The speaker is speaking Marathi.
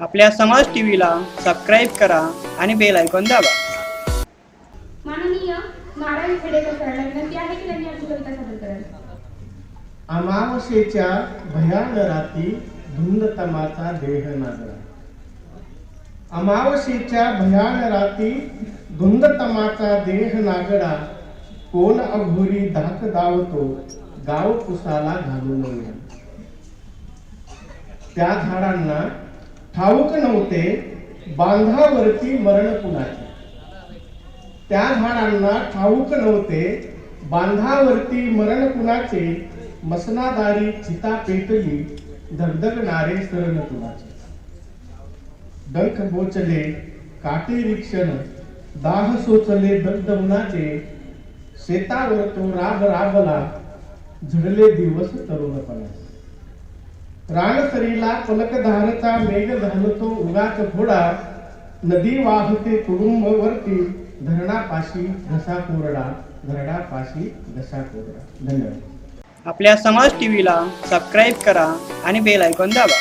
आपल्या समाज टीव्हीला सबस्क्राईब करा आणि बेल ऐकून दाबा. माननीय नारायण खेडेकर सरांना विनंती आहे की त्यांनी आमची कविता सादर करावी. अमावस्येच्या भयान राती धुंदतमाचा देह नागरा अमावस्येच्या भयान राती धुंदतमाचा देह नागडा कोण अघोरी धाक दावतो गाव पुसाला घालून येणार. त्या झाडांना ठाऊक नव्हते बांधावरती मरण कुणाचे? त्या झाडांना ठाऊक नव्हते बांधावरती मरण कुणाचे? मसनादारी चिता पेटली धगधगणारे सरण कुणाचे? डंख बोचले काटेरी क्षण दाह सोचले दग्ध शेतावर तो राब राबला झडले दिवस तरुणपणाचे रानसरीला पलकधारचा मेघ धरतो उगाच घोडा नदी वाहते तुडुंब वरती धरणापाशी घसा कोरडा धरणापाशी घसा कोरडा धन्यवाद. आपल्या समाज टीव्हीला सबस्क्राईब करा आणि बेल ऐकून दाबा.